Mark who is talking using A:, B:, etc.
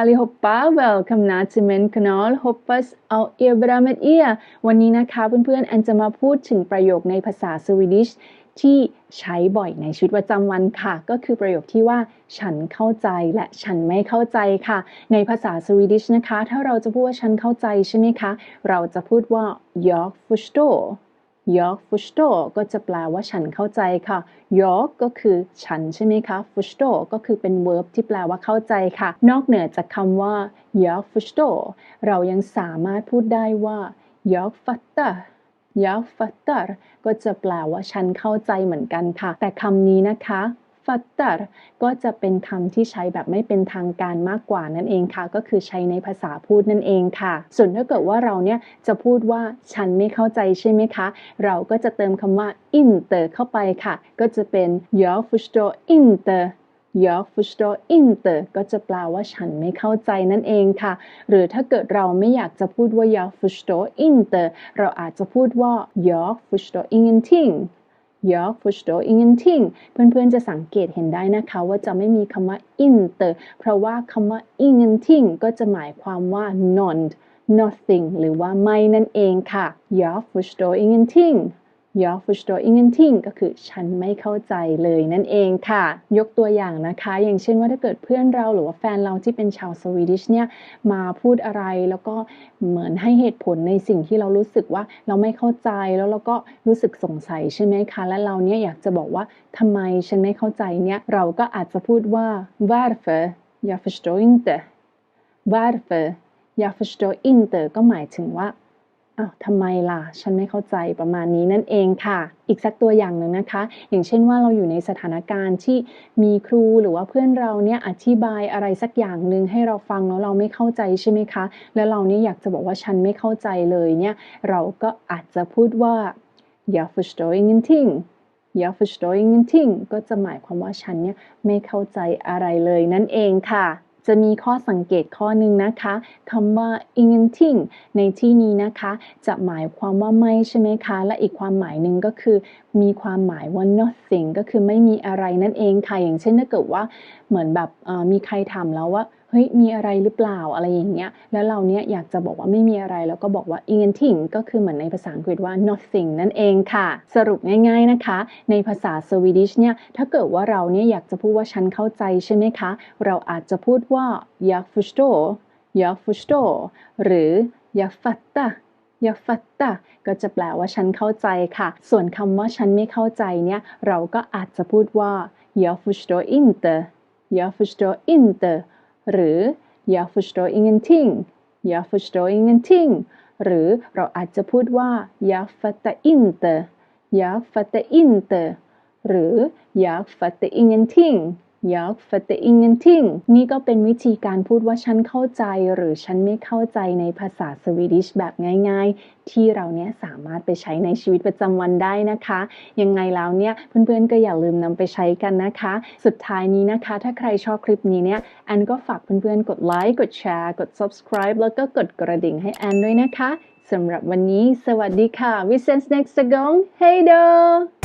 A: allihopa välkomna till min kanal hoppas all är bra med er วันนี้นะคะเพื่อนๆแอนจะมาพูดถึงประโยคในภาษาสวีดิชที่ใช้บ่อยในชีวิตประจำวันค่ะ ก็คือประโยคที่ว่า ฉันเข้าใจและฉันไม่เข้าใจค่ะ ในภาษาสวีดิชนะคะ ถ้าเราจะพูดว่าฉันเข้าใจใช่ไหมคะ เราจะพูดว่า jag förstår jag förstår ก็จะแปลว่าฉันเข้าใจค่ะ jag ก็คือฉันใช่ไหมคะ forsto ก็คือเป็น verb ที่แปลว่าเข้าใจค่ะ นอกเหนือจากคำว่า jag förstår เรายังสามารถพูดได้ว่า jag fattar jag fattar ก็จะแปลว่าฉันเข้าใจเหมือนกันค่ะ แต่คำนี้นะคะ fattar ก็จะเป็นคำที่ใช้แบบไม่เป็นทางการมากกว่านั่นเองค่ะ ก็คือใช้ในภาษาพูดนั่นเองค่ะ ส่วนถ้าเกิดว่าเราเนี่ยจะพูดว่าฉันไม่เข้าใจใช่ไหมคะ เราก็จะเติมคำว่า inte เข้าไปค่ะ ก็จะเป็น jag förstår inte jag förstår inte ก็จะแปลว่าฉันไม่เข้าใจนั่นเองค่ะ หรือถ้าเกิดเราไม่อยากจะพูดว่า jag förstår inte เราอาจจะพูดว่า jag förstår ingenting jag förstår ingenting เพื่อนๆจะสังเกตเห็นได้นะคะ ว่าจะไม่มีคำว่า inte เพราะว่าคำว่า ingenting ก็จะหมายความว่า non nothing หรือว่าไม่นั่นเองค่ะ jag förstår ingenting jag förstår ingenting ก็คือฉันไม่เข้าใจเลยนั่นเองค่ะ ยกตัวอย่างนะคะ อย่างเช่นว่าถ้าเกิดเพื่อนเราหรือว่าแฟนเราที่เป็นชาวสวีดิชเนี่ยมาพูดอะไรแล้วก็เหมือนให้เหตุผลในสิ่งที่เรารู้สึกว่าเราไม่เข้าใจแล้วเราก็รู้สึกสงสัยใช่ไหมคะ และเราเนี่ยอยากจะบอกว่าทำไมฉันไม่เข้าใจเนี่ยเราก็อาจจะพูดว่า varför jag förstår inte varför jag förstår inte ก็หมายถึงว่า อ้าวทำไมล่ะ ฉันไม่เข้าใจประมาณนี้นั่นเองค่ะ อีกสักตัวอย่างหนึ่งนะคะ อย่างเช่นว่าเราอยู่ในสถานการณ์ที่มีครูหรือว่าเพื่อนเราเนี่ยอธิบายอะไรสักอย่างหนึ่งให้เราฟังแล้วเราไม่เข้าใจใช่ไหมคะ แล้วเราเนี่ยอยากจะบอกว่าฉันไม่เข้าใจเลยเนี่ย เราก็อาจจะพูดว่า jag förstår ingenting jag förstår ingenting ก็จะหมายความว่าฉันเนี่ยไม่เข้าใจอะไรเลยนั่นเองค่ะ จะมีข้อสังเกตข้อหนึ่งนะคะคำว่า ingenting ในที่นี้นะคะ จะหมายความว่าไม่ใช่ไหมคะ และอีกความหมายหนึ่งก็คือ มีความหมายว่า nothing ก็คือไม่มีอะไรนั่นเองค่ะ อย่างเช่นถ้าเกิดว่าเหมือนแบบมีใครถามแล้วว่า เฮ้ยมีอะไรหรือเปล่าอะไรอย่างเงี้ยแล้วเราเนี่ยอยากจะบอกว่าไม่มีอะไรแล้วก็บอกว่า ingenting ก็คือเหมือนในภาษาอังกฤษว่า nothing นั่นเองค่ะ สรุปง่ายๆนะคะ ในภาษาสวีดิชเนี่ยถ้าเกิดว่าเราเนี่ยอยากจะพูดว่าฉันเข้าใจใช่ไหมคะ เราอาจจะพูดว่า jag förstår jag förstår หรือ jag fattar jag fattar ก็จะแปลว่าฉันเข้าใจค่ะ ส่วนคำว่าฉันไม่เข้าใจเนี่ย เราก็อาจจะพูดว่า jag förstår inte jag förstår inte หรือ jag förstår ingenting jag förstår ingenting หรือเราอาจจะพูดว่า jag fattar inte jag fattar inte หรือ jag fattar ingenting jag fattar ingenting นี่ก็เป็นวิธีการพูดว่าฉันเข้าใจ หรือฉันไม่เข้าใจในภาษาสวีดิชแบบง่าย ๆ ที่เราเนี่ยสามารถไปใช้ในชีวิตประจำวันได้นะคะ ยังไงแล้วเนี่ยเพื่อนๆก็อย่าลืมนำไปใช้กันนะคะ สุดท้ายนี้นะคะ ถ้าใครชอบคลิปนี้เนี่ยแอนก็ฝากเพื่อนๆกดไลค์กดแชร์กด subscribe แล้วก็กดกระดิ่งให้แอนด้วยนะคะสำหรับวันนี้ สวัสดีค่ะ we see you next กง hey do